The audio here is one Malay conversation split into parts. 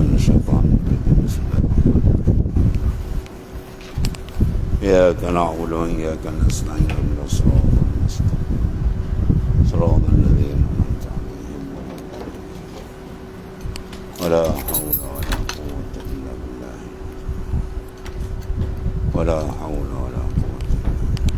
من الشيطان. الرجيم بسم الله إياك نعبد وإياك نستعين اهدنا الصراط المستقيم. صراط الذين أنعمت عليهم ولا حول ولا قوة إلا بالله. ولا حول ولا قوة إلا بالله.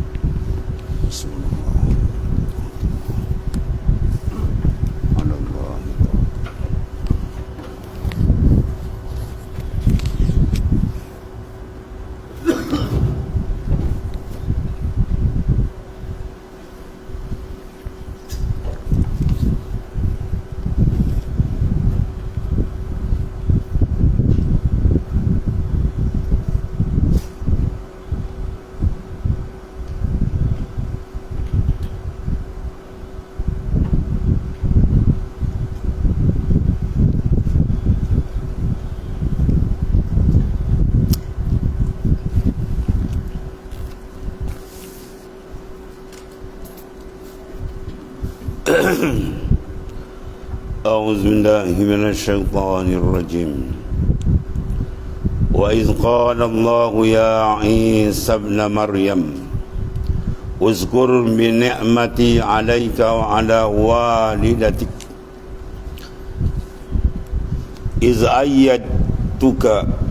أعوذ بالله من الشيطان الرجيم وإذ قال الله يا عيسى ابن مريم اذكر بنعمتي عليك وعلى والدتك إذ أيدتك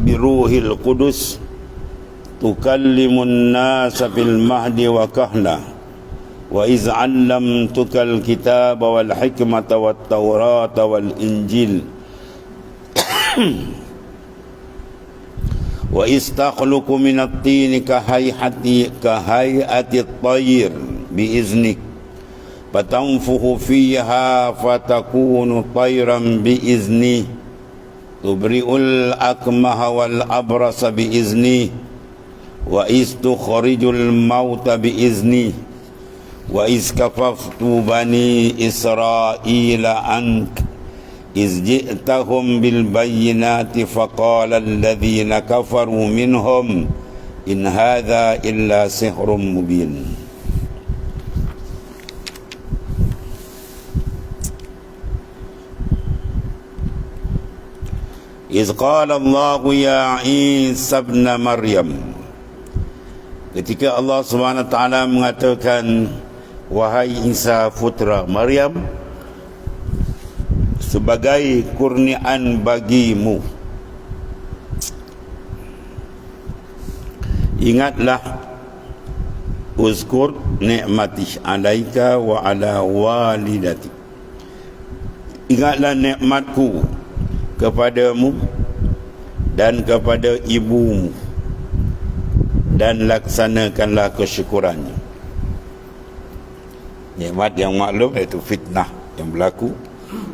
بروح القدس تكلم الناس في المهد وكهلا وإذ علمتك الكتاب والحكمة والتوراة والإنجيل وإذ تخلق من الطين كهيئة كهيئة الطير بإذنك فتنفخ فيها فتكون طيرا بإذني تبرئ الأكمه والأبرص بإذني وإذ تخرج الموت بإذني وإذ كففت بني إسرائيل عنك إذ جئتهم بالبينات فقال الذين كفروا منهم إن هذا إلا سحر مبين. إذ قال الله يا عيسى ابن مريم. Ketika Allah SWT mengatakan Wahai Isa putra Maryam Sebagai kurniaan bagimu Ingatlah Uzkur ni'mati alaika wa ala walidati Ingatlah nikmatku kepadamu dan kepada ibumu dan laksanakanlah kesyukurannya. Nikmat yang maklum iaitu fitnah yang berlaku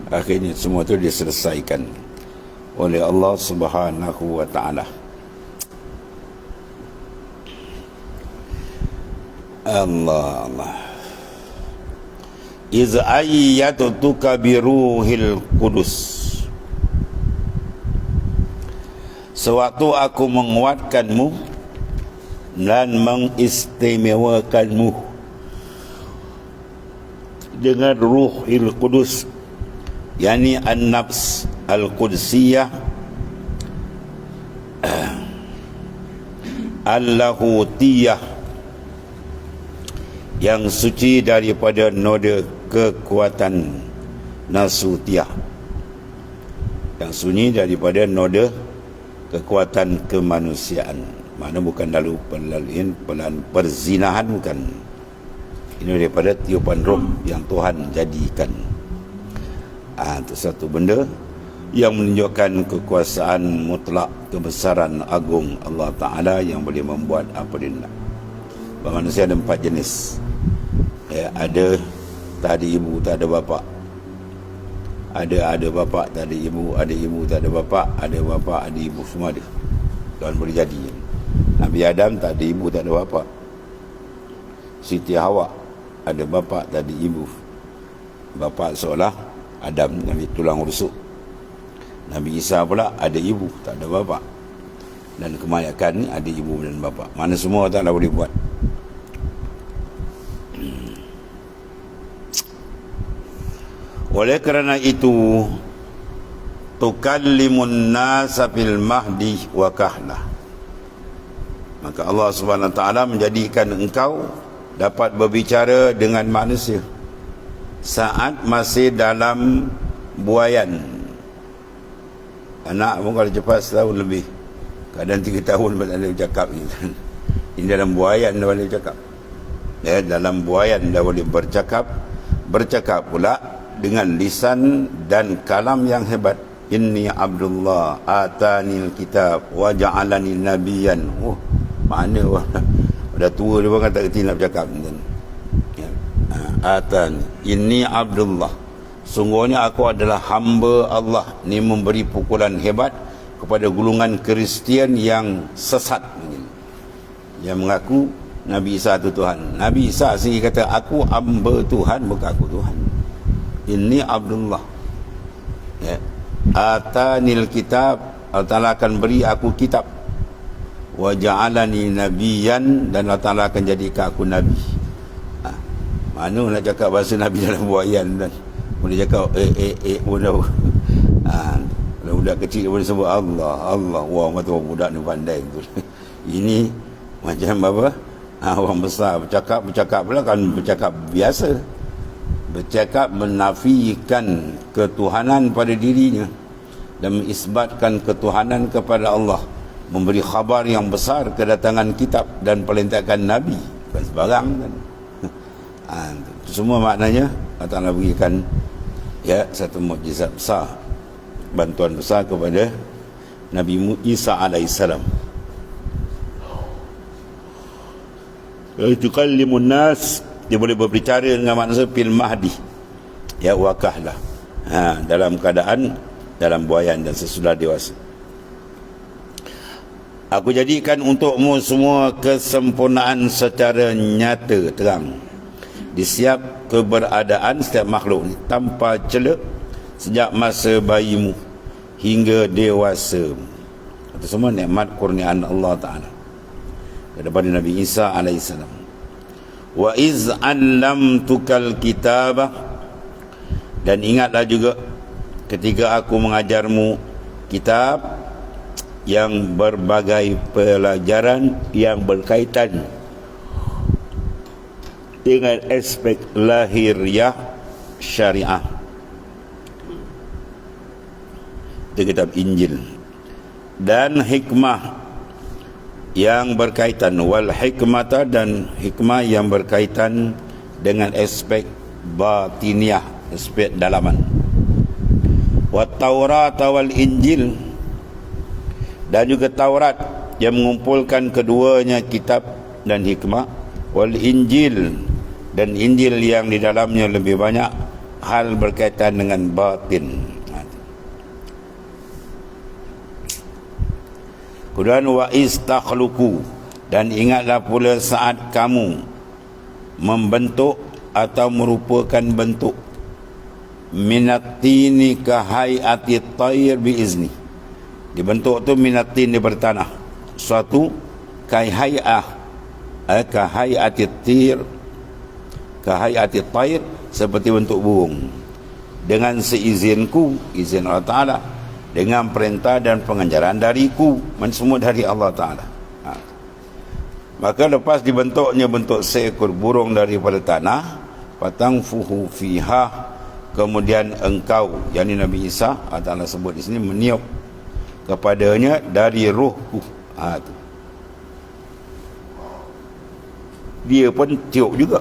akhirnya semua itu diselesaikan oleh Allah Subhanahu wa taala. Allah Allah. Iz ayyatuka biruhil qudus. Sewaktu aku menguatkanmu dan mengistimewakanmu dengan ruhil kudus yakni an-nafs al-qudsiyah al-lahutiyah yang suci daripada noda kekuatan nasutiyah yang sunyi daripada noda kekuatan kemanusiaan. Mana bukan lalu pelan perzinahan bukan ini daripada tiupan roh yang Tuhan jadikan. Ah itu satu benda yang menunjukkan kekuasaan mutlak kebesaran agung Allah Taala yang boleh membuat apa dia nak. Manusia ada empat jenis. Ya, ada tak ada ibu tak ada bapa ada ada bapa tak ada ibu. Ada ibu tak ada bapa ada bapa ada ibu semua ada. Tuhan boleh jadi Nabi Adam tak ada ibu tak ada bapa Siti Hawa ada bapa tak ada ibu. Bapa seolah Adam Nabi tulang rusuk. Nabi Isa pula ada ibu tak ada bapa dan kebanyakan ni ada ibu dan bapa mana semua tak boleh buat. Oleh kerana itu tukallimun nasa fil mahdi wa kahlah. Maka Allah Subhanahu taala menjadikan engkau dapat berbicara dengan manusia. Saat masih dalam buayan. Anak pun kalau cepat setahun lebih. Kadang tiga tahun dah boleh bercakap. Ini dalam buayan dah boleh bercakap. Ya, dalam buayan dah boleh bercakap. Bercakap pula dengan lisan dan kalam yang hebat. Inni abdullah atani kitab wa ja'alani nabiyan oh mana wah dah tua dia pun tak kerti nak bercakap ya. Ha, atan inni abdullah sungguhnya aku adalah hamba Allah ni memberi pukulan hebat kepada gulungan Kristian yang sesat yang mengaku Nabi Isa itu Tuhan. Nabi Isa sendiri kata aku hamba Tuhan bukan aku Tuhan. Ini Abdullah. Ya. Atanil kitab Allah Ta'ala akan beri aku kitab wa ja'alani nabiyan dan Allah Ta'ala akan jadikan aku nabi. Ha. mana nak cakap bahasa nabi dalam buayan dan boleh cakap eh eh eh mudah ha. budak kecil boleh sebut Allah Allah. Wah mata budak ni pandai ini macam apa? Ha, orang besar bercakap bercakap pula kan bercakap biasa. Bercakap menafikan ketuhanan pada dirinya dan mengisbatkan ketuhanan kepada Allah memberi khabar yang besar kedatangan kitab dan pelintakan nabi. Bukan sebarang kan? Ha, itu semua maknanya Allah Ta'ala berikan ya satu mukjizat besar bantuan besar kepada Nabi Isa alaihissalam. Tukallimun nas dia boleh berbicara dengan manusia fil mahdi. Ya wakahlah. Ha, dalam keadaan dalam buayan dan sesudah dewasa aku jadikan untukmu semua kesempurnaan secara nyata terang. Di setiap keberadaan setiap makhluk tanpa celak sejak masa bayimu hingga dewasa. Itu semua nikmat kurniaan Allah Ta'ala. Daripada Nabi Isa alaihissalam. Wa iz tukal kitabah dan ingatlah juga ketika aku mengajarmu kitab yang berbagai pelajaran yang berkaitan dengan aspek lahiriah syariah. Di kitab Injil. Dan hikmah yang berkaitan wal hikmata dan hikmah yang berkaitan dengan aspek batiniah aspek dalaman. Wat taurat wal injil dan juga taurat yang mengumpulkan keduanya kitab dan hikmah wal injil dan injil yang di dalamnya lebih banyak hal berkaitan dengan batin. Kemudian wa istakhluku dan ingatlah pula saat kamu membentuk atau merupakan bentuk. Minatini ka hayati tayr bi izni. Dibentuk tu minatin di bertanah. Suatu kai hayah eh, ka hayati tir ka hayati tayr seperti bentuk burung. Dengan seizinku, izin Allah Ta'ala, dengan perintah dan pengajaran dariku man semua dari Allah Taala ha. maka lepas dibentuknya bentuk seekor burung daripada tanah patang fuhu fiha kemudian engkau yakni Nabi Isa Allah Taala sebut di sini meniup kepadanya dari rohku ha, tu. dia pun tiup juga.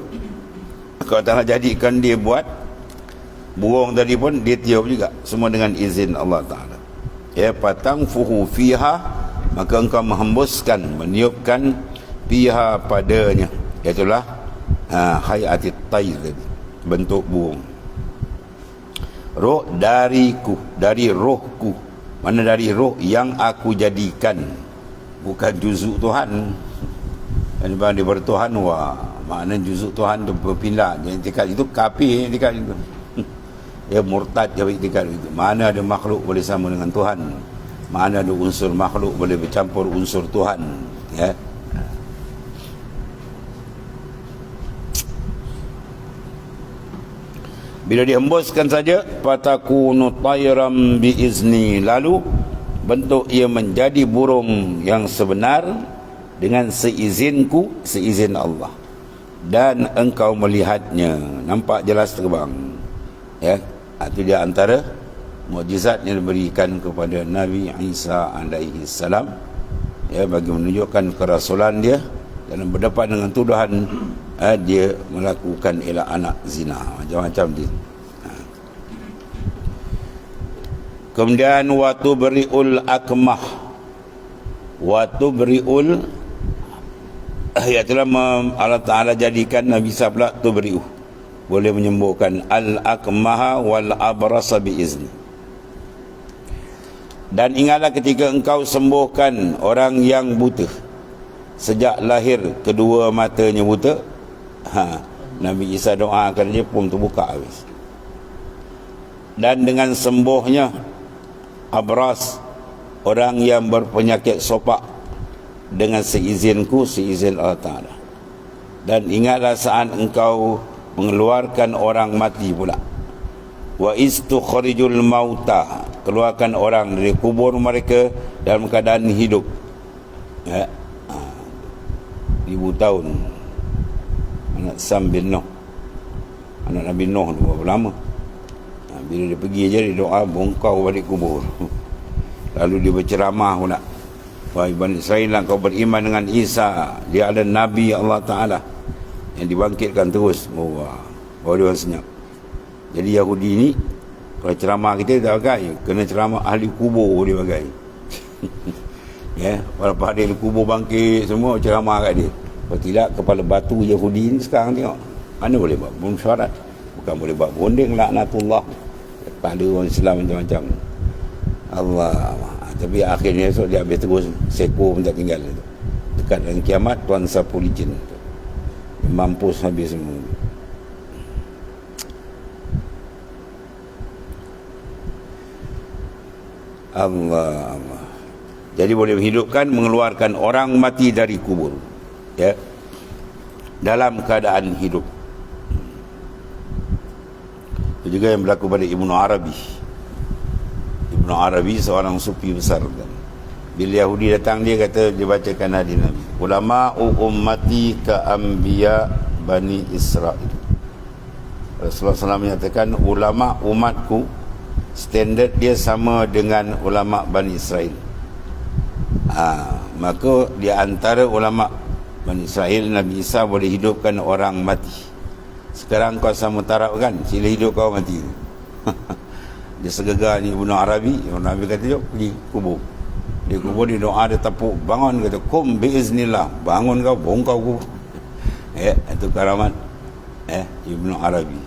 Kalau Taala jadikan dia buat burung tadi pun dia tiup juga. Semua dengan izin Allah Taala. Ya patang fuhu fiha maka engkau menghembuskan meniupkan fiha padanya. Itulah ha, hayati tayr bentuk burung roh dariku dari rohku mana dari roh yang aku jadikan. Bukan juzuk Tuhan. Dan bang dia bertuhan wah makna juzuk Tuhan tu berpindah. Jadi tingkat itu kafir tingkat itu. Ya murtad dia beriktikad itu. Mana ada makhluk boleh sama dengan Tuhan? Mana ada unsur makhluk boleh bercampur unsur Tuhan? Ya bila dihembuskan saja fatakunu tayram biizni. Lalu bentuk ia menjadi burung yang sebenar dengan seizinku seizin Allah. Dan engkau melihatnya. Nampak jelas terbang ya? Itu dia antara mukjizat yang diberikan kepada Nabi Isa alaihi salam. Ya bagi menunjukkan kerasulan dia dalam berdepan dengan tuduhan eh, dia melakukan elak anak zina. Macam-macam dia. Ha. kemudian waktu beriul akmah waktu beriul ya telah Allah Ta'ala jadikan Nabi Isa pula tu beriu boleh menyembuhkan. Al-akmaha wal abrasa biizni. Dan ingatlah ketika engkau sembuhkan orang yang buta sejak lahir kedua matanya buta ha, Nabi Isa doakan dia pun terbuka habis. Dan dengan sembuhnya abras orang yang berpenyakit sopak dengan seizinku seizin Allah Ta'ala. Dan ingatlah saat engkau mengeluarkan orang mati pula. Wa istukhrijul mauta keluarkan orang dari kubur mereka dalam keadaan hidup. Ya ribu tahun. Anak Sam bin Noh. Anak Nabi Noh tu berapa lama? Ha, bila dia pergi je dia doa bongkau balik kubur. Lalu dia berceramah pula. Wahai Bani Israel kau beriman dengan Isa. Dia ada Nabi Allah Ta'ala Yang dibangkitkan terus. Wah, oh, dia senyap. Jadi Yahudi ni Kalau ceramah kita tak pakai. Kena ceramah ahli kubur dia pakai ya walaupun ada kubur bangkit semua ceramah kat dia. Kalau tidak kepala batu Yahudi ni sekarang tengok. Mana boleh buat belum syarat. Bukan boleh buat bonding laknatullah. Pada orang Islam macam-macam Allah ha, tapi akhirnya esok dia habis terus seko pun tak tinggal. Dekat dengan kiamat tuan sapu licin. Mampus habis semua. Allah Allah jadi boleh menghidupkan mengeluarkan orang mati dari kubur ya dalam keadaan hidup. Itu juga yang berlaku pada Ibnu Arabi. Ibnu Arabi seorang sufi besar. Bila Yahudi datang dia kata dia bacakan hadis Nabi. Ulama ummati ka anbiya bani Israel Rasulullah SAW menyatakan ulama umatku standard dia sama dengan ulama Bani Israel ha, maka di antara ulama Bani Israel Nabi Isa boleh hidupkan orang mati. Sekarang kau sama tarap kan sila hidup kau mati. Dia segegar ni Ibn Arabi Ibn Arabi kata jom pergi kubur. Dia kubur dia doa dia tepuk bangun kata kum biiznillah bangun kau bongkau kubur. Eh itu karamat eh Ibn Arabi.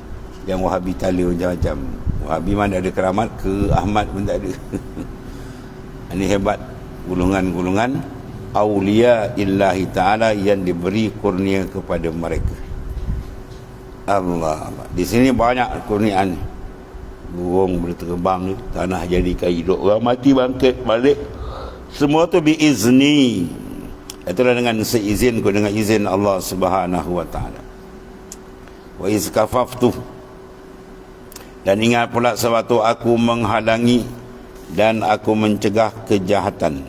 Yang Wahabi tali macam-macam. Wahabi mana ada keramat ke Ahmad pun tak ada. Ini hebat gulungan-gulungan awliya illahi ta'ala yang diberi kurnia kepada mereka. Allah di sini banyak kurniaan. Burung boleh terbang tanah jadi hidup orang mati bangkit balik. Semua tu biizni. Itulah dengan seizin ku dengan izin Allah Subhanahu wa taala. Wa iz kafaftu. Dan ingat pula sewaktu aku menghalangi dan aku mencegah kejahatan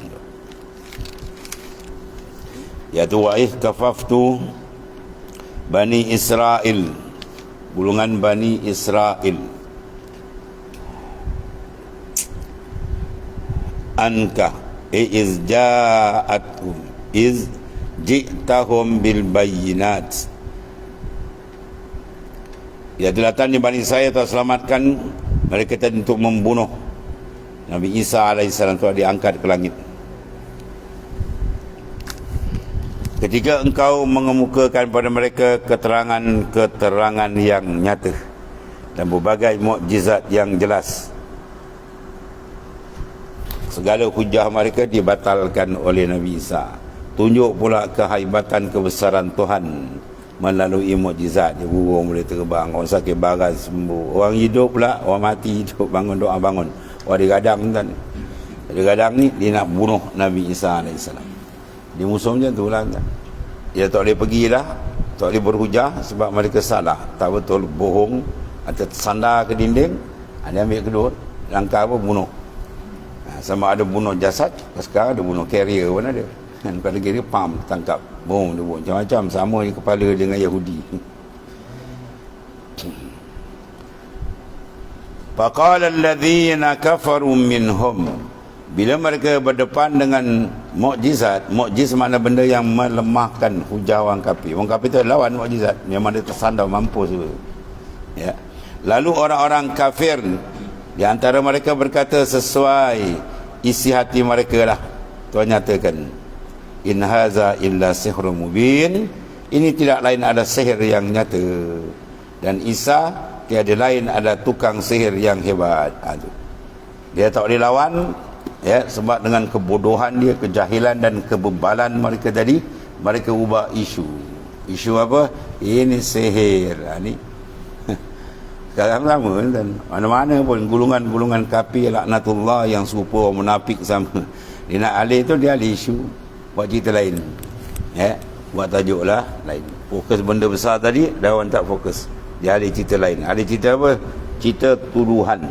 yaitu wa'ih kafaftu Bani Israel. Gulungan Bani Israel. Anka Iz ja'athum Iz ji'tahum bil bayinat Ya datangnya Bani Israel telah selamatkan Mereka tadi untuk membunuh Nabi Isa AS telah diangkat ke langit Ketika engkau mengemukakan pada mereka keterangan-keterangan yang nyata dan berbagai mukjizat yang jelas segala hujah mereka dibatalkan oleh Nabi Isa. Tunjuk pula kehebatan kebesaran Tuhan melalui mukjizat. Dia burung boleh terbang orang sakit baras sembuh. Orang hidup pula orang mati hidup bangun doa bangun. Orang digadang kan digadang ni dia nak bunuh Nabi Isa alaihissalam dia musuh macam tu lah? Dia tak boleh pergi lah. Tak boleh berhujah sebab mereka salah. Tak betul. Bohong. Atau tersandar ke dinding. Ha, dia ambil kedua. Langkah apa? Bunuh. Ha, sama ada bunuh jasad sekarang ada bunuh carrier pun ada. Kan pada kira pam tangkap. Bom dia bunuh macam-macam. Sama je kepala dengan Yahudi. Faqala alladhina kafaru minhum bila mereka berdepan dengan mukjizat, mukjiz mana benda yang melemahkan hujah orang kafir. Orang kafir itu lawan mukjizat yang mana tersandar mampus itu. Ya. Lalu orang-orang kafir di antara mereka berkata sesuai isi hati mereka lah. Tuhan nyatakan in haza illa sihrun mubin. Ini tidak lain ada sihir yang nyata. Dan Isa tiada lain ada tukang sihir yang hebat. Aduh. Dia tak boleh lawan ya sebab dengan kebodohan dia kejahilan dan kebebalan mereka tadi mereka ubah isu. Isu apa? Ini sihir. Ha, ni. Sekarang sama dan mana-mana pun gulungan-gulungan kapi laknatullah yang serupa munafik sama. Dia nak alih tu dia alih isu. Buat cerita lain. Ya buat tajuk lah lain. Fokus benda besar tadi dah orang tak fokus. Dia alih cerita lain. Alih cerita apa? Cerita tuduhan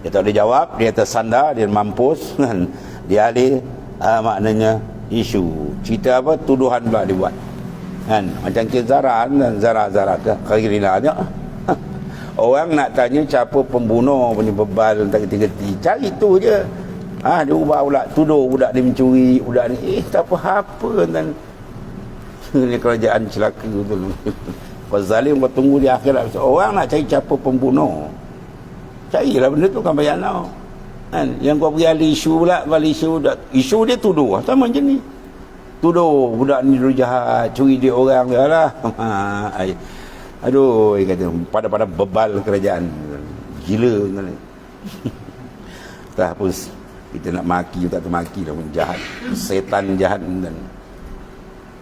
dia tak boleh jawab dia tersandar dia mampus kan? Dia alih uh, maknanya isu. Cerita apa? Tuduhan pula dia buat. Kan? Macam ke Zara kan? Zara Zara ke Khairina aja orang nak tanya siapa pembunuh punya bebal tak geti-geti cari tu je. Ha, dia ubah pula. Tuduh budak dia mencuri budak ni eh tak apa-apa dan ni kerajaan celaka tu. Kau zalim kau tunggu di akhirat. Orang nak cari siapa pembunuh carilah benda tu kan bayar now. Kan? Yang kau pergi ahli isu pula ahli isu isu dia tuduh. Sama macam ni? Tuduh. Budak ni dulu jahat curi dia orang dia lah. Aduh dia kata pada-pada bebal kerajaan. Gila kan tak pun kita nak maki tak termaki dah pun. Jahat. Setan jahat dan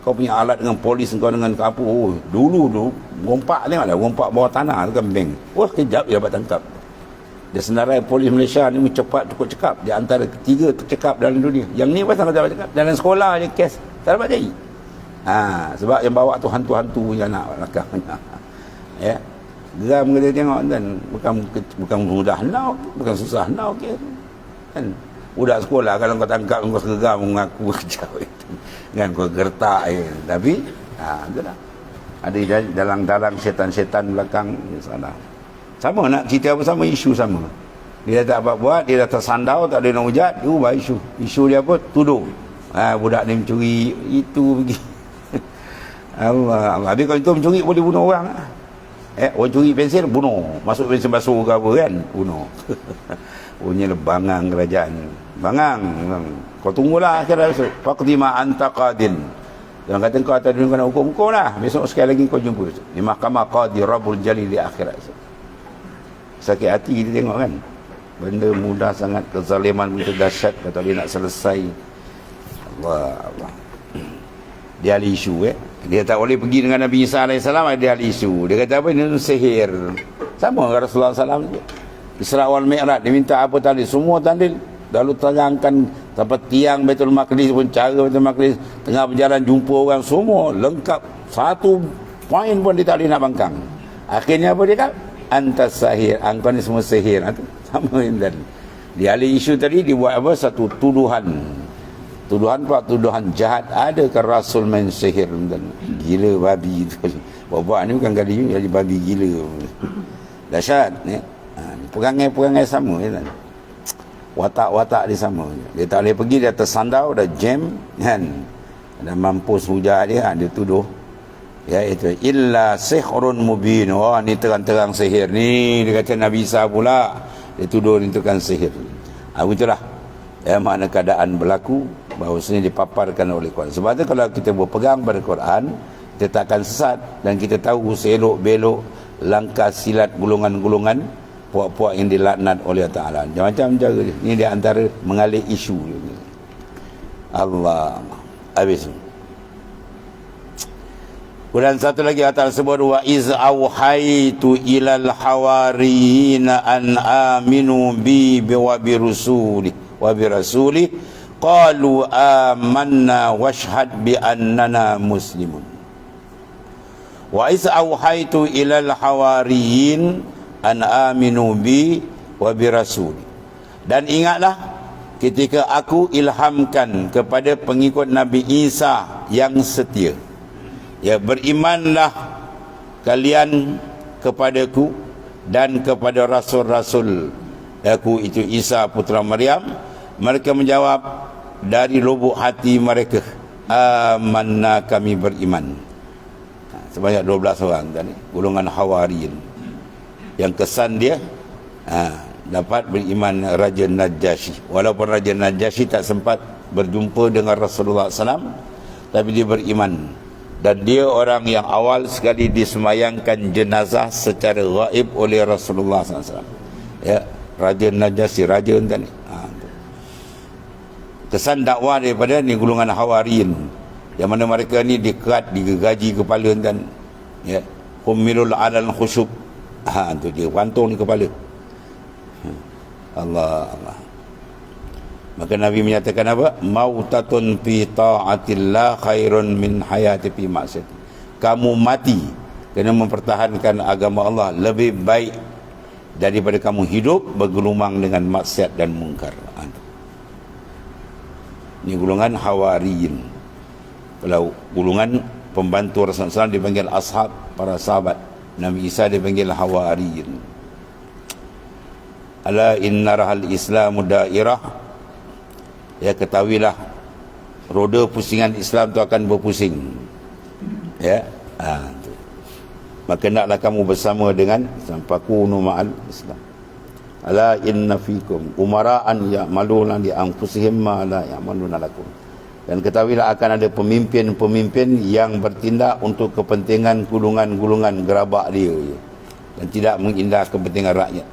kau punya alat dengan polis kau dengan apa oh, dulu tu rompak tengok lah rompak bawah tanah tu kan bank. Wah kejap dia dapat tangkap dia senarai polis Malaysia ni cepat cukup cekap. Di antara ketiga tercekap dalam dunia. Yang ni pasal tak cekap. Dalam sekolah je kes. Tak dapat jadi. Ha, sebab yang bawa tu hantu-hantu yang nak belakangnya ya. Geram kita tengok dan bukan bukan mudah nak bukan susah nak okay. kan? Budak sekolah kalau kau tangkap kau segeram mengaku kejap itu. Kan? Kau gertak eh. tapi ha, itulah ada dalam dalam setan-setan belakang di sana sama nak cerita apa sama isu sama. Dia tak apa buat, dia dah tersandau, tak ada nak hujat, dia ubah isu. Isu dia apa? Tuduh. Ha, budak ni mencuri, itu pergi. Allah. Habis kalau itu mencuri, boleh bunuh orang. Eh, orang curi pensel, bunuh. Masuk pensel basuh ke apa kan? Bunuh. Punya lebangang kerajaan. Bangang. Kau tunggulah akhirnya. Faqdima anta qadin. Jangan kata kau atas dunia kena hukum, hukum lah. Besok sekali lagi kau jumpa. Di mahkamah qadi Rabbul Jalil di akhirat sakit hati kita tengok kan? Benda mudah sangat kezaliman begitu dahsyat kata dia nak selesai. Allah Allah. Dia ahli isu eh? Dia tak boleh pergi dengan Nabi Isa AS dia ahli isu. Dia kata apa ini sihir. Sama dengan Rasulullah SAW Isra wal Mi'raj dia minta apa tadi? Semua tadi lalu terangkan sampai tiang Betul Maqdis pun cara Betul Maqdis tengah berjalan jumpa orang semua lengkap. Satu poin pun dia tak boleh nak bangkang. Akhirnya apa dia kata antas sahir. Angkau ni semua sihir. Itu sama dan di ahli isu tadi dibuat apa? Satu tuduhan. Tuduhan pak tuduhan jahat. Ada ke rasul main sihir? Gila babi itu bapak ni bukan kali ini jadi babi gila. Dahsyat ya perangai-perangai sama ya kan watak-watak dia sama. Dia tak boleh pergi dia tersandau dah jam kan? Dan mampus hujah dia dia tuduh ya itu. Illa sihrun mubin. Oh ni terang-terang sihir. Ni dia kata Nabi Isa pula dia tuduh itu kan sihir. Ah itulah ya makna keadaan berlaku bahawasanya dipaparkan oleh Quran. Sebab itu kalau kita berpegang pada Quran kita tak akan sesat dan kita tahu selok belok langkah silat gulungan-gulungan puak-puak yang dilaknat oleh Allah Ta'ala. Macam-macam dia. Ini dia antara mengalih isu Allah. Habis Kemudian satu lagi atas sebut wa iz auhaitu ilal hawariyina an aminu bi wa bi rusuli wa bi rasuli qalu amanna washhad bi annana muslimun. Wa is auhaitu ilal hawariyin an aminu bi wa bi rasuli. Dan ingatlah ketika aku ilhamkan kepada pengikut Nabi Isa yang setia ya berimanlah kalian kepadaku dan kepada rasul-rasul. Aku itu Isa putra Maryam. Mereka menjawab dari lubuk hati mereka amanna kami beriman. Sebanyak 12 orang tadi golongan hawariyin yang kesan dia ha, dapat beriman Raja Najasyi walaupun Raja Najasyi tak sempat berjumpa dengan Rasulullah SAW tapi dia beriman dan dia orang yang awal sekali disemayangkan jenazah secara gaib oleh Rasulullah SAW ya Raja Najasyi Raja tadi ha, kesan dakwah daripada ni golongan hawariyin yang mana mereka ni dikerat digaji kepala dan ya humilul alal khusyub ha tu dia gantung di kepala. Ha. Allah Allah maka nabi menyatakan apa? Mautatun fi taatillah khairun min hayati fi maksud kamu mati kena mempertahankan agama Allah lebih baik daripada kamu hidup bergelumang dengan maksiat dan mungkar. Ha. ini golongan hawariyin. Kalau gulungan pembantu Rasulullah SAW dipanggil ashab para sahabat. Nabi Isa dipanggil hawariyin. Ala inna rahal islamu dairah ya ketahuilah roda pusingan Islam tu akan berpusing. Ya ha, tu. maka naklah kamu bersama dengan sampakunu ma'al Islam. Ala inna fikum umara'an ya'maluna li anfusihim ma la ya'maluna lakum. Dan ketahuilah akan ada pemimpin-pemimpin yang bertindak untuk kepentingan gulungan-gulungan gerabak dia dan tidak mengindah kepentingan rakyat.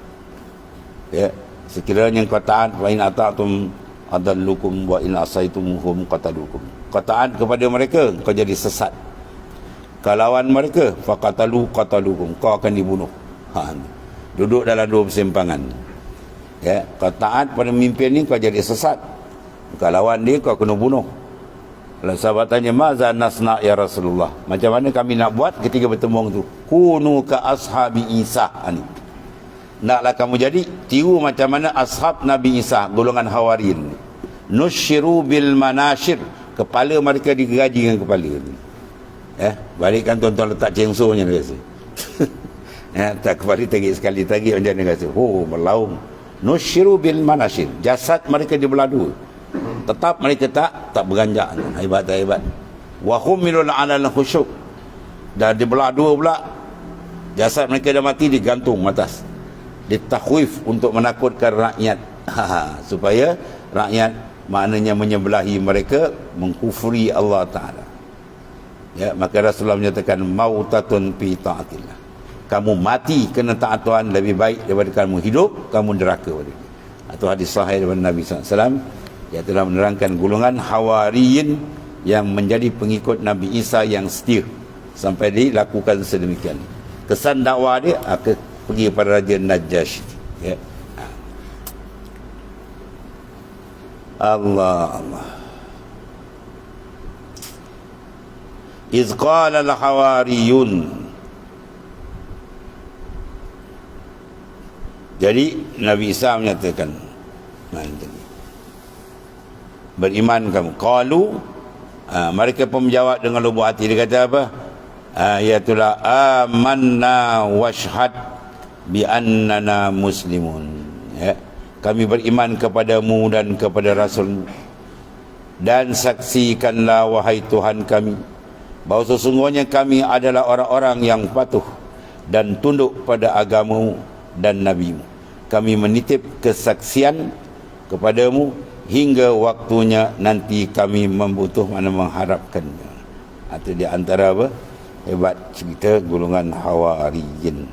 Ya sekiranya kau taat wa in ata'tum adallukum wa in asaitumuhum qatalukum kau taat kepada mereka kau jadi sesat kalawan mereka faqatalu qatalukum kau akan dibunuh ha duduk dalam dua persimpangan ya kau taat pada pemimpin ni kau jadi sesat kalawan dia kau kena bunuh Lalu sahabat tanya, Maza nasna ya Rasulullah. Macam mana kami nak buat ketika bertemu tu? Kunu ka ashabi Isa. Ha, Naklah kamu jadi, tiru macam mana ashab Nabi Isa, golongan hawarin. Nushiru bil manashir. Kepala mereka digaji dengan kepala. Ni. Eh, balikkan tuan-tuan letak cengsonya ni rasa. eh, tak kepala tagik sekali tagik macam ni rasa. Oh, melaung. Nushiru bil manashir. Jasad mereka dibelah dua tetap mereka tak tak beranjak hebat tak hebat wa humilul ala khusyuk dan dibelah dua pula jasad mereka dah mati digantung atas ditakhwif untuk menakutkan rakyat supaya rakyat maknanya menyebelahi mereka mengkufuri Allah taala. Ya maka Rasulullah menyatakan mautatun fi taatillah. Kamu mati kena taat Tuhan lebih baik daripada kamu hidup kamu neraka atau hadis sahih daripada Nabi wasallam ia telah menerangkan golongan hawariyin yang menjadi pengikut Nabi Isa yang setia. Sampai dilakukan sedemikian. Kesan dakwah dia akan pergi kepada Raja Najash ya. Allah Allah. iz qala al hawariyun jadi Nabi Isa menyatakan beriman kamu. Qalu uh, mereka pun menjawab dengan lubuk hati. Dia kata apa? Uh, iatulah amanna washhad bi annana muslimun. ya kami beriman kepadamu dan kepada rasulmu dan saksikanlah wahai Tuhan kami bahawa sesungguhnya kami adalah orang-orang yang patuh dan tunduk pada agamamu dan nabimu kami menitip kesaksian kepadamu hingga waktunya nanti kami membutuh mana mengharapkannya. Itu di antara apa? Hebat cerita golongan Hawariyin.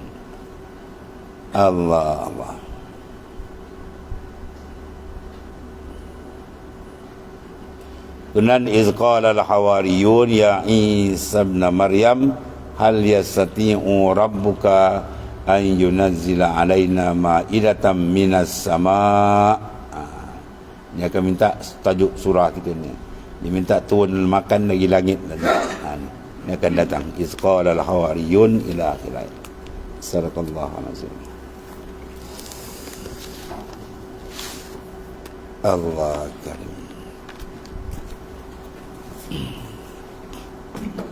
Allah Allah. Kemudian izqala al-hawariyun ya Isa ibn Maryam hal yastati'u rabbuka an yunazzila alaina ma'idatan minas sama' Dia akan minta tajuk surah kita ni. Dia minta turun makan lagi langit lagi. Ha, yang akan datang. Izqala al-hawariyun ila akhir ayat Sadaqallahu alazim. Allah karim Mm-hmm.